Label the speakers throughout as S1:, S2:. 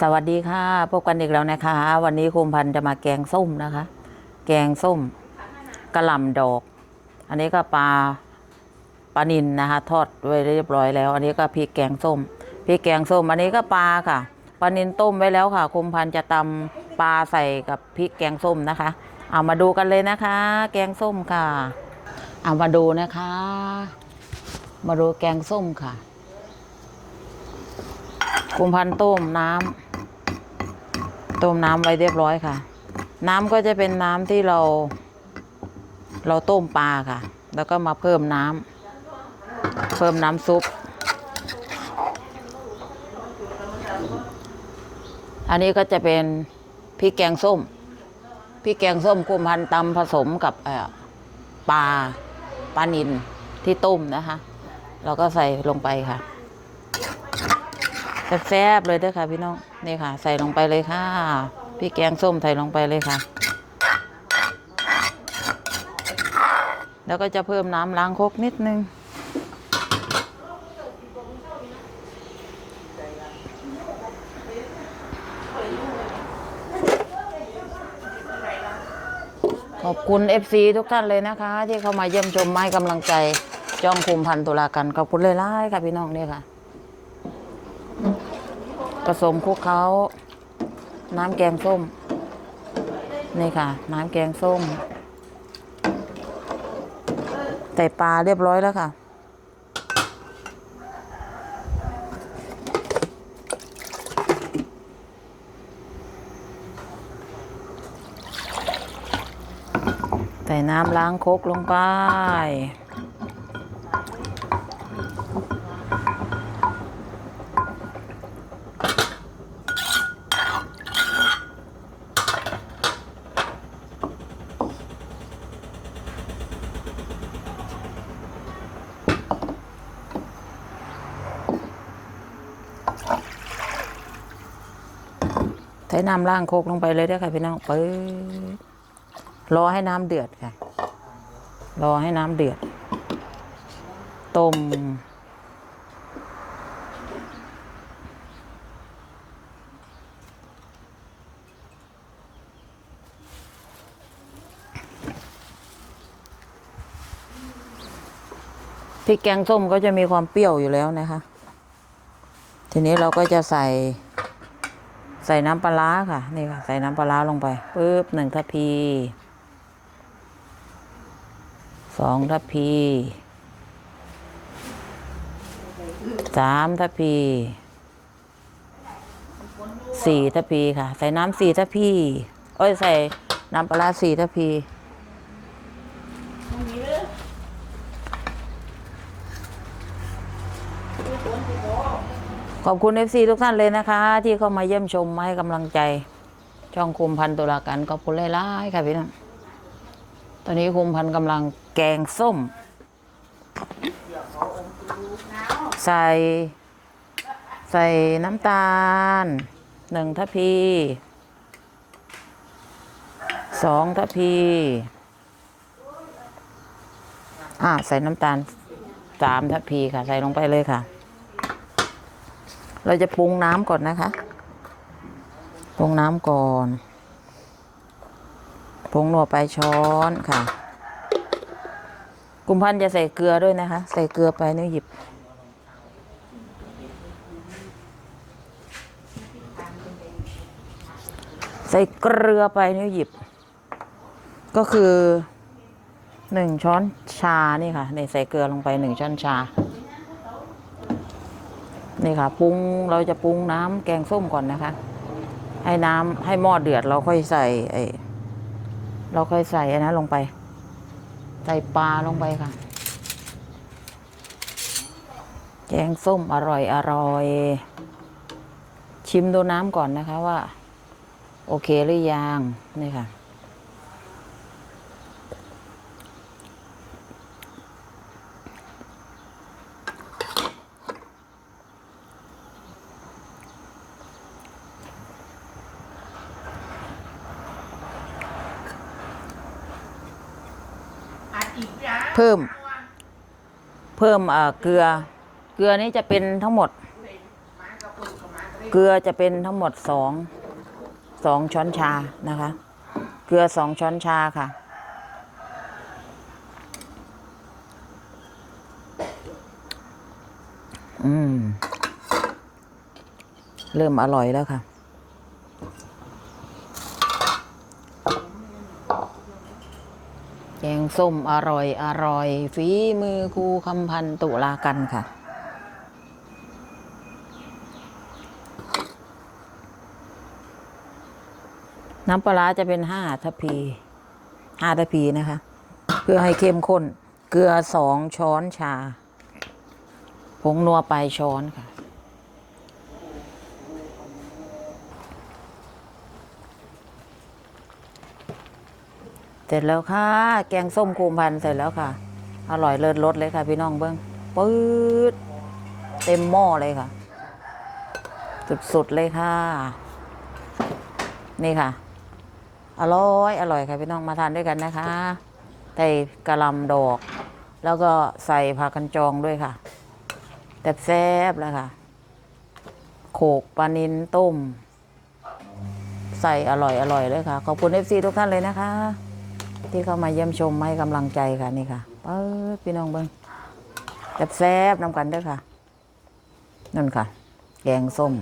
S1: สวัสดีค่ะ พบกันอีกแล้วนะคะ วันนี้คุมพันจะมาแกงส้มนะคะ แกงส้มกระหล่ำดอก อันนี้ก็ปลาปลานินนะคะ ทอดไว้เรียบร้อยแล้ว อันนี้ก็พริกแกงส้มพริกแกงส้ม อันนี้ก็ปลาค่ะปลานินต้มไว้แล้วค่ะคุมพันจะตำปลาใส่กับพริกแกงส้มนะคะ เอามาดูกันเลยนะคะ แกงส้มค่ะ เอามาดูนะคะ มาดูแกงส้มค่ะคุมพันต้มน้ำ ต้มน้ำไว้เรียบร้อยค่ะ น้ำก็จะเป็นน้ำที่เรา เราต้มปลาค่ะ แล้วก็มาเพิ่มน้ำเพิ่มน้ำซุป อันนี้ก็จะเป็นพริกแกงส้มพริกแกงส้มคุมพันธุ์ตำผสมกับปลาปลานินที่ต้มนะคะ เราก็ใส่ลงไปค่ะ แซ่บๆเลยเด้อค่ะ พี่น้องนี่ค่ะ ใส่ลงไปเลยค่ะพี่แกงส้มใส่ลงไปเลยค่ะ แล้วก็จะเพิ่มน้ำล้างคกนิดนึงขอบคุณ FC ทุกท่านเลยนะคะ ที่เข้ามาเยี่ยมชมมาให้กำลังใจ จ้องคุมพันตุลากันขอบคุณเลยล่ะค่ะพี่น้องเนี่ยค่ะ ผสมคลุกเขาน้ำแกงส้ม นี่ค่ะ น้ำแกงส้ม ใส่ปลาเรียบร้อยแล้วค่ะ ใส่น้ำล้างครกลงไป ใส่น้ำล้างโคกลงไปเลยเด้ค่ะพี่น้องปื๊ดรอให้น้ำเดือดค่ะ รอให้น้ำเดือด ต้ม พริกแกงส้มก็จะมีความเปรี้ยวอยู่แล้วนะคะ ทีนี้เราก็จะใส่ ใส่น้ำปลาร้าค่ะ นี่ค่ะ ใส่น้ำปลาร้าลงไปปุ๊บหนึ่งทัพพีสองทัพพีสามทัพพีสี่ทัพพีค่ะ ใส่น้ำสี่ทัพพีเอ้ย ใส่น้ำปลาร้าสี่ทัพพี ขอบคุณ FC ทุกท่านเลยนะคะ ที่เข้ามาเยี่ยมชมมาให้กำลังใจ ช่องคุมพันตุลาการขอบคุณหลายๆค่ะพี่น้องตอนนี้คุมพันกำลังแกงส้ม ใส่ใส่น้ำตาลหนึ่งทัพพีสองทัพพีอ่าใส่น้ำตาลสามทัพพีค่ะ ใส่ลงไปเลยค่ะ เราจะปรุงน้ำก่อนนะคะ ปรุงน้ำก่อน ปรุงหนัวไปช้อนค่ะ กุมพันธ์จะใส่เกลือด้วยนะคะ ใส่เกลือไปนี่หยิบ ใส่เกลือไปนี่หยิบ ก็คือหนึ่งช้อนชานี่ค่ะนี่ใส่เกลือลงไปหนึ่งช้อนชา นี่ค่ะปรุงเราจะปรุงน้ำแกงส้มก่อนนะคะ ให้น้ำให้หม้อเดือดเราค่อยใส่ไอเราค่อยใส่อันนั้นลงไป ใส่ปลาลงไปค่ะ แกงส้มอร่อยอร่อย ชิมดูน้ำก่อนนะคะว่า โอเคหรือยังนี่ค่ะ เพิ่ม เพิ่มเกลือ เกลือนี้จะเป็นทั้งหมด เกลือจะเป็นทั้งหมดสองสองช้อนชานะคะ เกลือสองช้อนชาค่ะอืม เริ่มอร่อยแล้วค่ะ แก งส้มอร่อยอร่อยฝีมือครูคำพันตุลากันค่ะ น้ำปลาจะเป็นห้าทพีห้าทพีนะคะ เพื่อให้เข้มข้น เกลือสองช้อนชา ผงนัวไปลายช้อนค่ะ ร็จแล้วค่ะ แกงส้มคูมพันเสร็จแล้วค่ะ อร่อยเลิศรสเลยค่ะพี่น้องเบิ้งปื๊ดเต็มหม้อเลยค่ะ สุดๆเลยค่ะ นี่ค่ะ อร่อยอร่อยค่ะพี่น้องมาทานด้วยกันนะคะใส่กะหล่ำดอก แล้วก็ใส่ผักกันจองด้วยค่ะแต่แซ่บๆแล้วค่ะ โขกปลานินต้ม ใส่อร่อยอร่อยเลยค่ะ ขอบคุณเอฟซีทุกท่านเลยนะคะ ที่เข้ามาเยี่ยมชมให้กำลังใจค่ะนี่ค่ะเปิดพี่น้องเบิ้งแซ่บๆนำกันด้วยค่ะ นั่นค่ะ แกงส้ม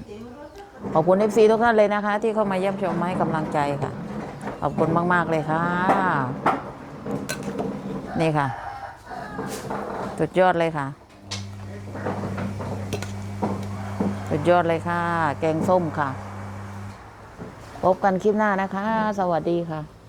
S1: ขอบคุณเอฟซีทุกท่านเลยนะคะ ที่เข้ามาเยี่ยมชมให้กำลังใจค่ะ ขอบคุณมาก ๆ เลยค่ะ นี่ค่ะ สุดยอดเลยค่ะ สุดยอดเลยค่ะ แกงส้มค่ะ พบกันคลิปหน้านะคะ สวัสดีค่ะ